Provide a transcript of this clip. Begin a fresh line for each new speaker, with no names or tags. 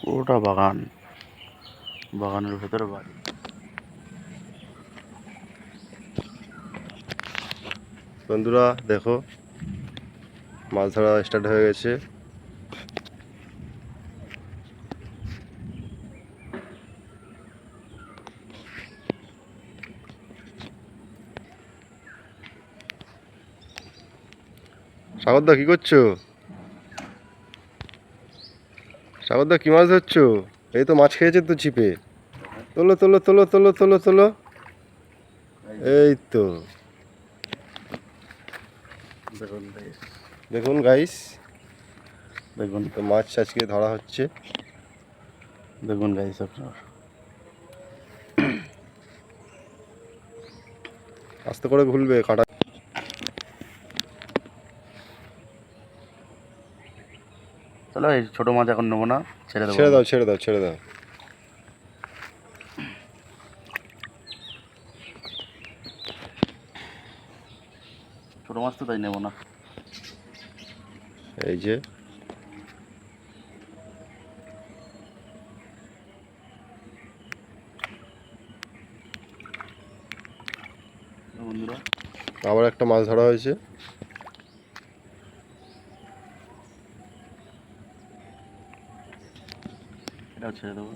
পুরোটা বাগান। বাগানের ভেতরে বাড়ি।
বন্ধুরা, দেখো, মাছ ধরা স্টার্ট হয়ে গেছে। সাগরদা, কি করছ? সাগরদা কি মাছ ধরছো? এই তো মাছ খেয়েছে তো ছিপে। তোলো তোলো তোলো তোলো তোলো তোলো। এই তো। দেখুন গাইস
দেখুন
তো মাছ আজকে ধরা হচ্ছে।
দেখুন গাইস আপনার।
আস্তে করে ঘুরবে কাটা
চলো এই ছোটো মাছ এখন নেব না ছেড়ে দেবো।
ছেড়ে দাও ছেড়ে দাও ছেড়ে দাও।
ছোটো মাছ তো তাই নেব না।
এই যে।
বন্ধুরা।
আবার একটা মাছ ধরা হয়েছে।
এটাও ছেড়ে দেবো